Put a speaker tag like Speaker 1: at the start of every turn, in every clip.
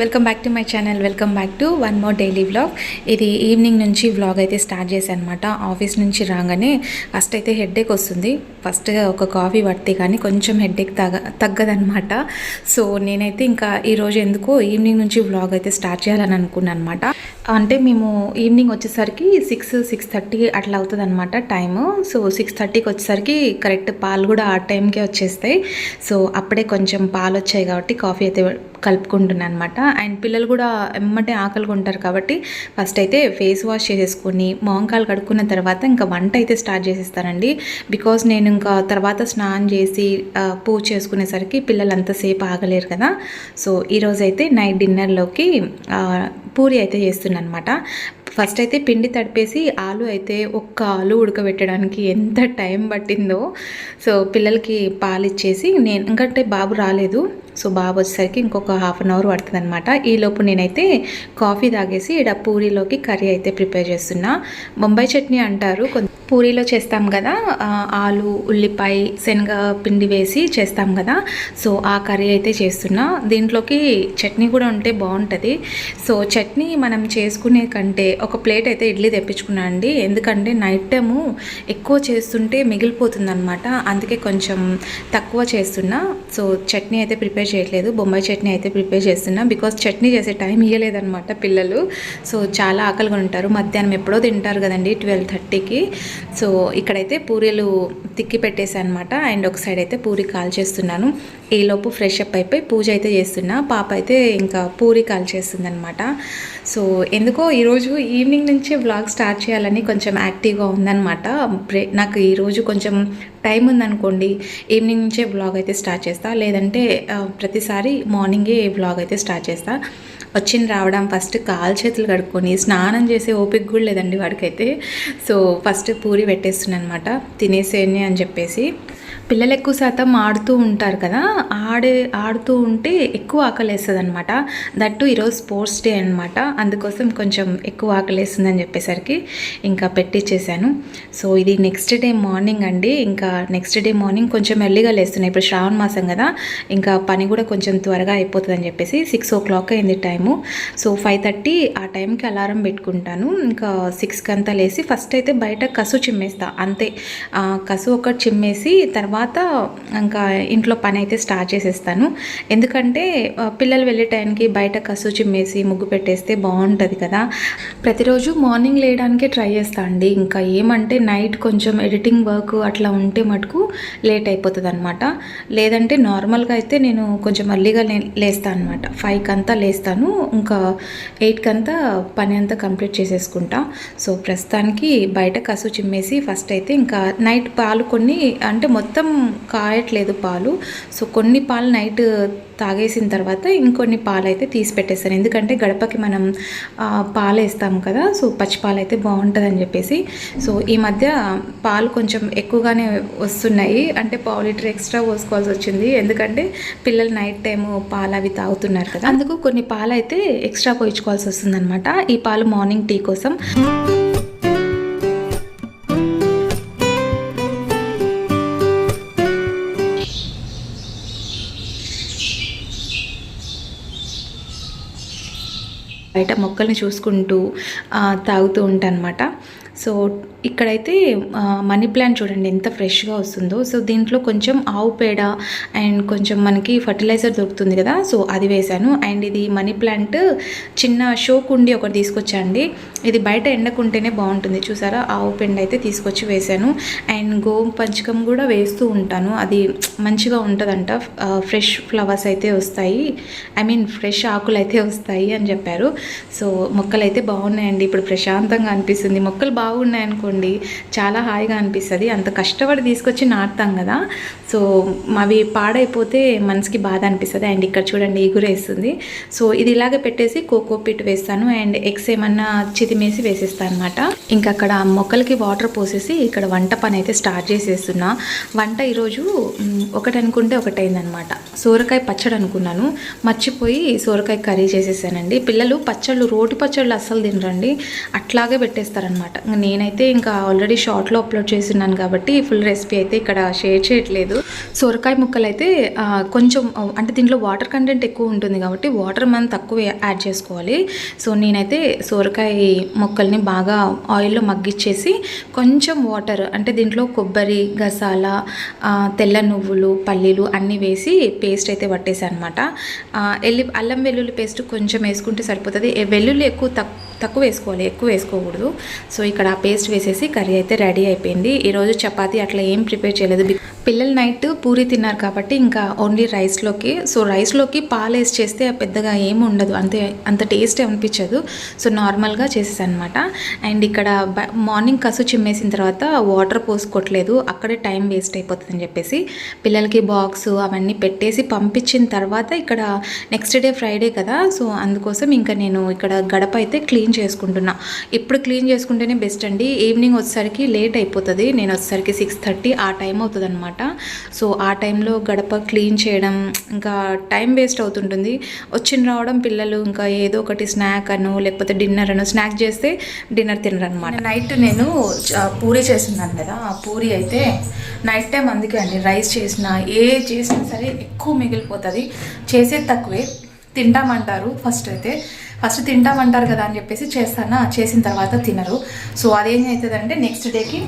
Speaker 1: Welcome back to my channel welcome back to one more daily vlog. ఇది evening నుంచి vlog అయితే start చేశాను అనమాట ఆఫీస్ నుంచి రాగానే ఫస్ట్ అయితే హెడ్ఏక్ వస్తుంది. ఫస్ట్ ఒక కాఫీ పడితే కానీ కొంచెం హెడ్ఏక్ తగ్గ తగ్గదనమాట సో నేనైతే ఇంకా ఈరోజు ఎందుకో ఈవినింగ్ నుంచి వ్లాగ్ అయితే స్టార్ట్ చేయాలని అనుకున్నాను అనమాట అంటే మేము ఈవినింగ్ వచ్చేసరికి సిక్స్ సిక్స్ థర్టీ అట్లా అవుతుంది అనమాట టైము. సో సిక్స్ థర్టీకి వచ్చేసరికి కరెక్ట్ పాలు కూడా ఆ టైంకే వచ్చేస్తాయి. సో అప్పుడే కొంచెం పాలు వచ్చాయి కాబట్టి కాఫీ అయితే కలుపుకుంటున్నాను అనమాట అండ్ పిల్లలు కూడా ఎమ్మటే ఆకలిగా ఉంటారు కాబట్టి ఫస్ట్ అయితే ఫేస్ వాష్ చేసేసుకొని మోంకాలు కడుక్కున్న తర్వాత ఇంకా వంట అయితే స్టార్ట్ చేసేస్తానండి. బికాజ్ నేను ఇంకా తర్వాత స్నానం చేసి పూజ చేసుకునేసరికి పిల్లలు అంతసేపు ఆగలేరు కదా. సో ఈరోజు అయితే నైట్ డిన్నర్లోకి పూరి అయితే చేస్తున్నాను అనమాట ఫస్ట్ అయితే పిండి తడిపేసి ఆలు అయితే ఒక్క ఆలు ఉడకబెట్టడానికి ఎంత టైం పట్టిందో. సో పిల్లలకి పాలు ఇచ్చేసి నేను ఇంకంటే బాబు రాలేదు. సో బాబు వచ్చేసరికి ఇంకొక హాఫ్ అన్ అవర్ పడుతుంది అనమాట ఈలోపు నేనైతే కాఫీ తాగేసి ఇక్కడ పూరీలోకి కర్రీ అయితే ప్రిపేర్ చేస్తున్నా. బొంబాయి చట్నీ అంటారు. పూరీలో చేస్తాం కదా ఆలు ఉల్లిపాయ శనగ పిండి వేసి చేస్తాం కదా. సో ఆ కర్రీ అయితే చేస్తున్నా. దీంట్లోకి చట్నీ కూడా ఉంటే బాగుంటుంది. సో చట్నీ మనం చేసుకునే కంటే ఒక ప్లేట్ అయితే ఇడ్లీ తెప్పించుకున్నా అండి. ఎందుకంటే నైట్ టైము ఎక్కువ చేస్తుంటే మిగిలిపోతుంది అనమాట అందుకే కొంచెం తక్కువ చేస్తున్నా. సో చట్నీ అయితే ప్రిపేర్ చేయట్లేదు. బొంబాయి చట్నీ అయితే ప్రిపేర్ చేస్తున్నా. బికాస్ చట్నీ చేసే టైం ఇవ్వలేదన్నమాట పిల్లలు. సో చాలా ఆకలిగా ఉంటారు. మధ్యాహ్నం ఎప్పుడో తింటారు కదండి ట్వెల్వ్ థర్టీకి. సో ఇక్కడైతే పూరీలు తిక్కి పెట్టేసాను అనమాట అండ్ ఒక సైడ్ అయితే పూరి కాల్ చేస్తున్నాను. ఈలోపు ఫ్రెష్ అప్ అయిపోయి పూజ అయితే చేస్తున్నా. పాప అయితే ఇంకా పూరి కాల్ చేస్తుంది సో ఎందుకో ఈరోజు ఈవినింగ్ నుంచే వ్లాగ్ స్టార్ట్ చేయాలని కొంచెం యాక్టివ్గా ఉందన్నమాట. బ్రే నాకు ఈరోజు కొంచెం టైం ఉందనుకోండి ఈవినింగ్ నుంచే వ్లాగ్ అయితే స్టార్ట్ చేస్తా. లేదంటే ప్రతిసారి మార్నింగే వ్లాగ్ అయితే స్టార్ట్ చేస్తా. వచ్చిన రావడం ఫస్ట్ కాలు చేతులు కడుక్కొని స్నానం చేసే ఓపిక కూడా లేదండి వాడికైతే. సో ఫస్ట్ పూరి పెట్టేస్తున్నాను అనమాట తినేసేయండి అని చెప్పేసి. పిల్లలు ఎక్కువ శాతం ఆడుతూ ఉంటారు కదా ఆడే ఆడుతూ ఉంటే ఎక్కువ ఆకలేస్తుంది అనమాట దట్టు ఈరోజు స్పోర్ట్స్ డే అనమాట అందుకోసం కొంచెం ఎక్కువ ఆకలేస్తుందని చెప్పేసరికి ఇంకా పెట్టించేసాను సో ఇది నెక్స్ట్ డే మార్నింగ్ అండి. ఇంకా నెక్స్ట్ డే మార్నింగ్ కొంచెం ఎర్లీగా లేస్తున్నాయి. ఇప్పుడు శ్రావణ మాసం కదా ఇంకా పని కూడా కొంచెం త్వరగా అయిపోతుంది అని చెప్పేసి సిక్స్ ఓ క్లాక్ అయింది టైము. సో ఫైవ్ థర్టీ ఆ టైంకి అలారం పెట్టుకుంటాను. ఇంకా సిక్స్కి అంతా లేసి ఫస్ట్ అయితే బయట కసు చిమ్మేస్తా. అంతే. కసు ఒకటి చిమ్మేసి తర్వాత ఇంకా ఇంట్లో పని అయితే స్టార్ట్ చేసేస్తాను. ఎందుకంటే పిల్లలు వెళ్ళే టైంకి బయట కసు చిమ్మేసి ముగ్గు పెట్టేస్తే బాగుంటుంది కదా. ప్రతిరోజు మార్నింగ్ లేయడానికే ట్రై చేస్తా అండి. ఇంకా ఏమంటే నైట్ కొంచెం ఎడిటింగ్ వర్క్ అట్లా ఉంటే మటుకు లేట్ అయిపోతుంది అనమాట లేదంటే నార్మల్గా అయితే నేను కొంచెం అర్లీగా లే లేస్తాను అనమాట ఫైవ్కి అంతా లేస్తాను. ఇంకా ఎయిట్కి అంతా పని అంతా కంప్లీట్ చేసేసుకుంటా. సో ప్రస్తుతానికి బయట కసు చిమ్మేసి ఫస్ట్ అయితే ఇంకా నైట్ పాలు కొన్ని అంటే మొత్తం కాయట్లేదు పాలు. సో కొన్ని పాలు నైట్ తాగేసిన తర్వాత ఇంకొన్ని పాలు అయితే తీసి పెట్టేస్తాను ఎందుకంటే గడపకి మనం పాలు వేస్తాం కదా సో పచ్చి పాలు అయితే బాగుంటుందని చెప్పేసి. సో ఈ మధ్య పాలు కొంచెం ఎక్కువగానే వస్తున్నాయి. అంటే పావు లీటర్ ఎక్స్ట్రా పోసుకోవాల్సి వచ్చింది. ఎందుకంటే పిల్లలు నైట్ టైము పాలు అవి తాగుతున్నారు కదా. అందుకు కొన్ని పాలు అయితే ఎక్స్ట్రా పోయించుకోవాల్సి వస్తుందన్నమాట. ఈ పాలు మార్నింగ్ టీ కోసం. బయట మొక్కల్ని చూసుకుంటూ తాగుతూ ఉంటాను అనమాట సో ఇక్కడైతే మనీ ప్లాంట్ చూడండి ఎంత ఫ్రెష్గా వస్తుందో. సో దీంట్లో కొంచెం ఆవు పేడ అండ్ కొంచెం మనకి ఫర్టిలైజర్ దొరుకుతుంది కదా సో అది వేశాను. అండ్ ఇది మనీ ప్లాంట్ చిన్న షో కుండి ఒకటి తీసుకొచ్చండి ఇది బయట ఎండకుంటేనే బాగుంటుంది చూసారా? ఆవు పెండ అయితే తీసుకొచ్చి వేశాను. అండ్ గోము పంచకం కూడా వేస్తూ ఉంటాను. అది మంచిగా ఉంటుందంట. ఫ్రెష్ ఫ్లవర్స్ అయితే వస్తాయి. ఐ మీన్ ఫ్రెష్ ఆకులు అయితే వస్తాయి అని చెప్పారు. సో మొక్కలు అయితే బాగున్నాయండి. ఇప్పుడు ప్రశాంతంగా అనిపిస్తుంది. మొక్కలు బాగా అనుకోండి చాలా హాయిగా అనిపిస్తుంది. అంత కష్టపడి తీసుకొచ్చి నాటుతాం కదా. సో అవి పాడైపోతే మనసుకి బాధ అనిపిస్తుంది. అండ్ ఇక్కడ చూడండి ఎగురేస్తుంది సో ఇది ఇలాగే పెట్టేసి కోకో పిట్ వేస్తాను. అండ్ ఎగ్స్ ఏమన్నా చితిమేసి వేసేస్తాను అనమాట ఇంకా అక్కడ మొక్కలకి వాటర్ పోసేసి ఇక్కడ వంట పని అయితే స్టార్ట్ చేసేస్తున్నా. వంట ఈరోజు ఒకటి అనుకుంటే ఒకటైందనమాట సోరకాయ పచ్చడి అనుకున్నాను. మర్చిపోయి సోరకాయ కర్రీ చేసేసానండి. పిల్లలు పచ్చళ్ళు రోటి పచ్చళ్ళు అస్సలు తినరండి. అట్లాగే పెట్టేస్తారనమాట నేనైతే ఇంకా ఆల్రెడీ షార్ట్లో అప్లోడ్ చేస్తున్నాను కాబట్టి ఫుల్ రెసిపీ అయితే ఇక్కడ షేర్ చేయట్లేదు. సొరకాయ ముక్కలు అయితే కొంచెం అంటే దీంట్లో వాటర్ కంటెంట్ ఎక్కువ ఉంటుంది కాబట్టి వాటర్ మనం తక్కువ యాడ్ చేసుకోవాలి. సో నేనైతే సొరకాయ ముక్కల్ని బాగా ఆయిల్లో మగ్గిచ్చేసి కొంచెం వాటర్ అంటే దీంట్లో కొబ్బరి గసాల తెల్ల నువ్వులు పల్లీలు అన్నీ వేసి పేస్ట్ అయితే పట్టేసాను అనమాట ఎల్లి అల్లం వెల్లుల్లి పేస్ట్ కొంచెం వేసుకుంటే సరిపోతుంది. వెల్లుల్లి ఎక్కువ తక్కువ తక్కువ వేసుకోవాలి ఎక్కువ వేసుకోకూడదు. సో ఇక్కడ ఆ పేస్ట్ వేసేసి కర్రీ అయితే రెడీ అయిపోయింది. ఈరోజు చపాతి అట్లా ఏం ప్రిపేర్ చేయలేదు. పిల్లలు నైట్ పూరి తిన్నారు కాబట్టి ఇంకా ఓన్లీ రైస్లోకి. సో రైస్లోకి పాలు వేసి చేస్తే పెద్దగా ఏమి ఉండదు. అంతే అంత టేస్ట్ అనిపించదు. సో నార్మల్గా చేసేసాను అనమాట అండ్ ఇక్కడ బ- మార్నింగ్ కసు చిమ్మేసిన తర్వాత వాటర్ పోసుకోవట్లేదు. అక్కడే టైం వేస్ట్ అయిపోతుందని చెప్పేసి పిల్లలకి బాక్స్ అవన్నీ పెట్టేసి పంపించిన తర్వాత ఇక్కడ నెక్స్ట్ డే ఫ్రైడే కదా. సో అందుకోసం ఇంకా నేను ఇక్కడ గడప అయితే క్లీన్ క్లీన్ చేసుకుంటున్నా. ఇప్పుడు క్లీన్ చేసుకుంటేనే బెస్ట్ అండి. ఈవినింగ్ వచ్చేసరికి లేట్ అయిపోతుంది. నేను వచ్చేసరికి సిక్స్ థర్టీ ఆ టైం అవుతుంది అనమాట సో ఆ టైంలో గడప క్లీన్ చేయడం ఇంకా టైం వేస్ట్ అవుతుంటుంది. వచ్చిన రావడం పిల్లలు ఇంకా ఏదో ఒకటి స్నాక్ అను లేకపోతే డిన్నర్ అను స్నాక్ చేస్తే డిన్నర్ తినరు అనమాట నైట్ నేను పూరి చేస్తున్నాను కదా ఆ పూరి అయితే నైట్ టైం అందుకే అండి. రైస్ చేసిన ఏ చేసినా సరే ఎక్కువ మిగిలిపోతుంది. చేసేది తక్కువే. తింటామంటారు ఫస్ట్ అయితే. ఫస్ట్ తింటామంటారు కదా అని చెప్పేసి చేస్తానా. చేసిన తర్వాత తినరు. సో అదేం అవుతుందంటే నెక్స్ట్ డేకి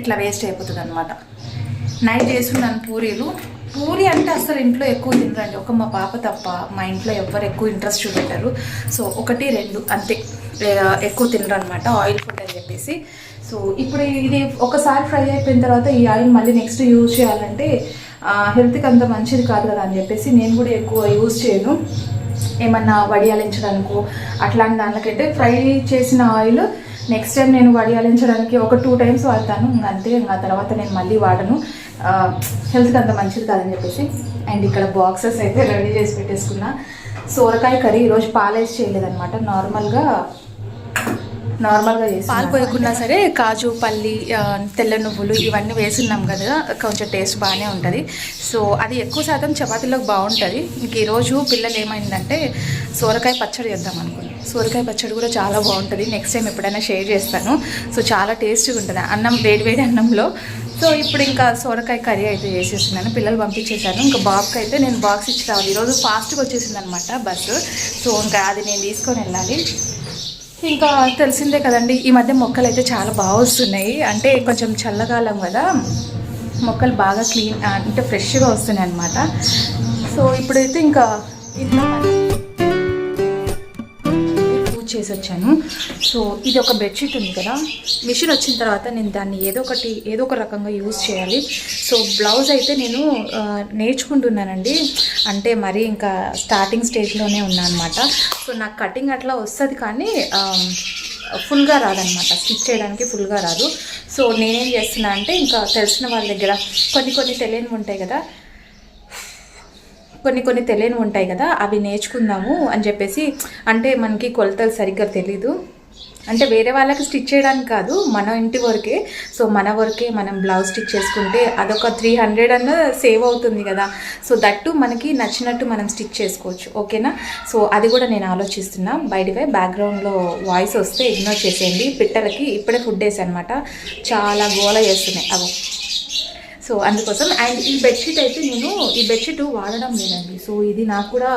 Speaker 1: ఇట్లా వేస్ట్ అయిపోతుంది అనమాట నైట్ చేస్తున్నాను పూరీలు. పూరి అంటే అసలు ఇంట్లో ఎక్కువ తినరండి. ఒక మా పాప తప్ప మా ఇంట్లో ఎవ్వరు ఎక్కువ ఇంట్రెస్ట్ చూపెట్టారు. సో ఒకటి రెండు అంతే. ఎక్కువ తినరనమాట ఆయిల్ ఫుడ్ అని చెప్పేసి. సో ఇప్పుడు ఇది ఒకసారి ఫ్రై అయిపోయిన తర్వాత ఈ ఆయిల్ మళ్ళీ నెక్స్ట్ యూజ్ చేయాలంటే హెల్త్కి అంత మంచిది కాదు కదా అని చెప్పేసి నేను కూడా ఎక్కువ యూజ్ చేయను. ఏమన్నా వడియాలించడానికో అట్లాంటి దానికైతే ఫ్రై చేసిన ఆయిల్ నెక్స్ట్ టైం నేను వడియాలించడానికి ఒక టూ టైమ్స్ వాడతాను. ఇంకా అంతే ఇంకా తర్వాత నేను మళ్ళీ వాడను. హెల్త్కి అంత మంచిది కాదని చెప్పేసి. అండ్ ఇక్కడ బాక్సెస్ అయితే రెడీ చేసి పెట్టేసుకున్నా. సోరకాయ కర్రీ ఈరోజు పాలేసి చేయలేదన్నమాట. నార్మల్గా నార్మల్గా చేసి పాలు పోయకుండా సరే కాజు పల్లి తెల్ల నువ్వులు ఇవన్నీ వేసున్నాం కదా కొంచెం టేస్ట్ బాగానే ఉంటుంది. సో అది ఎక్కువ శాతం చపాతీలోకి బాగుంటుంది. ఇంక ఈరోజు పిల్లలు ఏమైందంటే సోరకాయ పచ్చడి చేద్దాం అనుకున్నాను సోరకాయ పచ్చడి కూడా చాలా బాగుంటుంది. నెక్స్ట్ టైం ఎప్పుడైనా షేర్ చేస్తాను. సో చాలా టేస్టీగా ఉంటుంది. అన్నం వేడి వేడి అన్నంలో. సో ఇప్పుడు ఇంకా సోరకాయ కర్రీ అయితే చేసేస్తున్నాను. పిల్లలు పంపించేశాను ఇంకా బాబుకి అయితే నేను బాక్స్ ఇచ్చి రావాలి. ఈరోజు ఫాస్ట్గా వచ్చేసింది అనమాట బస్సు. సో ఇంకా అది నేను తీసుకొని వెళ్ళాలి. ఇంకా తెలిసిందే కదండి ఈ మధ్య మొక్కలు అయితే చాలా బాగా వస్తున్నాయి. అంటే కొంచెం చల్లగాలం కదా మొక్కలు బాగా క్లీన్ అంటే ఫ్రెష్గా వస్తున్నాయి అన్నమాట సో ఇప్పుడైతే ఇంకా ఇంట్లో పూజ చేసి వచ్చాను. సో ఇది ఒక బెడ్షీట్ ఉంది కదా. మిషన్ వచ్చిన తర్వాత నేను దాన్ని ఏదో ఒకటి ఏదో ఒక రకంగా యూజ్ చేయాలి. సో బ్లౌజ్ అయితే నేను నేర్చుకుంటున్నానండి. అంటే మరి ఇంకా స్టార్టింగ్ స్టేజ్లోనే ఉన్నాను అనమాట సో నాకు కటింగ్ అట్లా వస్తుంది కానీ ఫుల్గా రాదనమాట స్టిచ్ చేయడానికి ఫుల్గా రాదు. సో నేనేం చేస్తున్నా అంటే ఇంకా తెలిసిన వాళ్ళ దగ్గర కొన్ని కొన్ని తెలియనివి ఉంటాయి కదా. కొన్ని కొన్ని తెలియని ఉంటాయి కదా అవి నేర్చుకుందాము అని చెప్పేసి అంటే మనకి కొలతలు సరిగ్గా తెలీదు. అంటే వేరే వాళ్ళకి స్టిచ్ చేయడానికి కాదు మన ఇంటి వరకే. సో మన వరకే మనం బ్లౌజ్ స్టిచ్ చేసుకుంటే అదొక త్రీ హండ్రెడ్ అన్న సేవ్ అవుతుంది కదా. సో దట్టు మనకి నచ్చినట్టు మనం స్టిచ్ చేసుకోవచ్చు. ఓకేనా? సో అది కూడా నేను ఆలోచిస్తున్నా. బయటపై బ్యాక్గ్రౌండ్లో వాయిస్ వస్తే ఇగ్నోర్ చేసేయండి. పిట్టలకి ఇప్పుడే ఫుడ్ వేసి అనమాట చాలా గోల చేస్తున్నాయి. అవి సో అందుకోసం అండ్ ఈ బెడ్షీట్ అయితే నేను ఈ బెడ్షీట్ వాడడం లేదండి. సో ఇది నాకు కూడా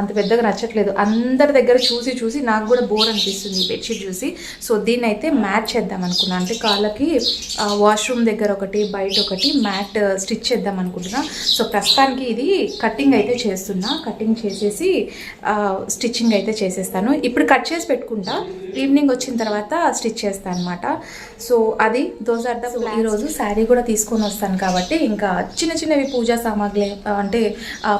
Speaker 1: అంత పెద్దగా నచ్చట్లేదు. అందరి దగ్గర చూసి చూసి నాకు కూడా బోర్ అనిపిస్తుంది ఈ బెడ్షీట్ చూసి. సో దీన్ని అయితే మ్యాట్ చేద్దాం అనుకున్నాను అంటే కాళ్ళకి వాష్రూమ్ దగ్గర ఒకటి బయట ఒకటి మ్యాట్ స్టిచ్ చేద్దాం అనుకుంటున్నా. సో ప్రస్తుతానికి ఇది కటింగ్ అయితే చేస్తున్నా. కటింగ్ చేసేసి స్టిచ్చింగ్ అయితే చేసేస్తాను. ఇప్పుడు కట్ చేసి పెట్టుకుంటా. ఈవినింగ్ వచ్చిన తర్వాత స్టిచ్ చేస్తాను అనమాట సో అది దోస్ ఆర్ ద ఈరోజు శారీ కూడా తీసుకొని వస్తాను కాబట్టి ఇంకా చిన్న చిన్నవి పూజా సామాగ్రి అంటే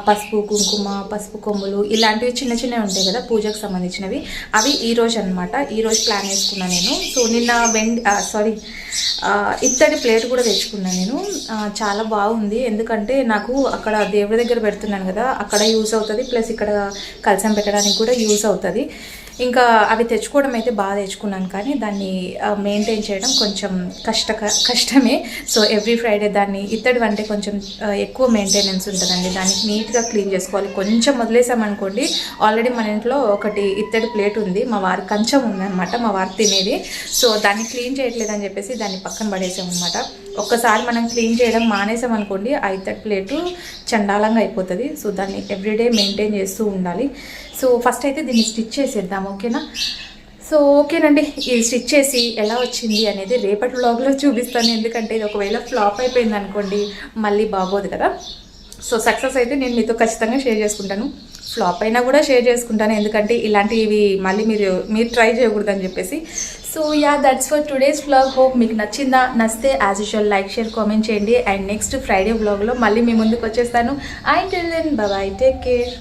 Speaker 1: పసుపు కుంకుమ పసుపు కొమ్ములు ఇలాంటివి చిన్న చిన్నవి ఉంటాయి కదా పూజకు సంబంధించినవి. అవి ఈ రోజు అనమాట ఈ రోజు ప్లాన్ వేసుకున్నాను నేను. సో నిన్న వెండి సారీ ఇత్తడి ప్లేట్ కూడా తెచ్చుకున్నాను నేను. చాలా బాగుంది. ఎందుకంటే నాకు అక్కడ దేవుడి దగ్గర పెడుతున్నాను కదా అక్కడ యూస్ అవుతుంది. ప్లస్ ఇక్కడ కలసం పెట్టడానికి కూడా యూస్ అవుతుంది. ఇంకా అవి తెచ్చుకోవడం అయితే బాగా తెచ్చుకున్నాను కానీ దాన్ని మెయింటైన్ చేయడం కొంచెం కష్ట కష్టమే. సో ఎవ్రీ ఫ్రైడే దాన్ని ఇత్తడి అంటే కొంచెం ఎక్కువ మెయింటెనెన్స్ ఉంటుందండి. దానికి నీట్గా క్లీన్ చేసుకోవాలి. కొంచెం వదిలేసామనుకోండి ఆల్రెడీ మన ఇంట్లో ఒకటి ఇత్తడి ప్లేట్ ఉంది. మా వారి కంచం ఉందన్నమాట మా వారు తినేది. సో దాన్ని క్లీన్ చేయట్లేదని చెప్పేసి దాన్ని పక్కన పడేసామన్నమాట. అనమాట ఒక్కసారి మనం క్లీన్ చేయడం మానేసాం అనుకోండి ఆ ప్లేటు చండాలంగా అయిపోతుంది. సో దాన్ని ఎవ్రీడే మెయింటైన్ చేస్తూ ఉండాలి. సో ఫస్ట్ అయితే దీన్ని స్టిచ్ చేసేద్దాం ఓకేనా? సో ఓకేనండి. ఇది స్టిచ్ చేసి ఎలా వచ్చింది అనేది రేపటి వ్లాగ్లో చూపిస్తాను. ఎందుకంటే ఇది ఒకవేళ ఫ్లాప్ అయిపోయింది అనుకోండి మళ్ళీ బాగోదు కదా. సో సక్సెస్ అయితే నేను మీతో ఖచ్చితంగా షేర్ చేసుకుంటాను. ఫ్లాప్ అయినా కూడా షేర్ చేసుకుంటాను. ఎందుకంటే ఇలాంటివి మళ్ళీ మీరు మీరు ట్రై చేయకూడదని చెప్పేసి so yeah that's for today's blog hope మీకు నచ్చిందా? నచ్చితే as usual like share comment చేయండి. అండ్ నెక్స్ట్ ఫ్రైడే బ్లాగ్లో మళ్ళీ మీ ముందుకు వచ్చేస్తాను. I tell then bye take care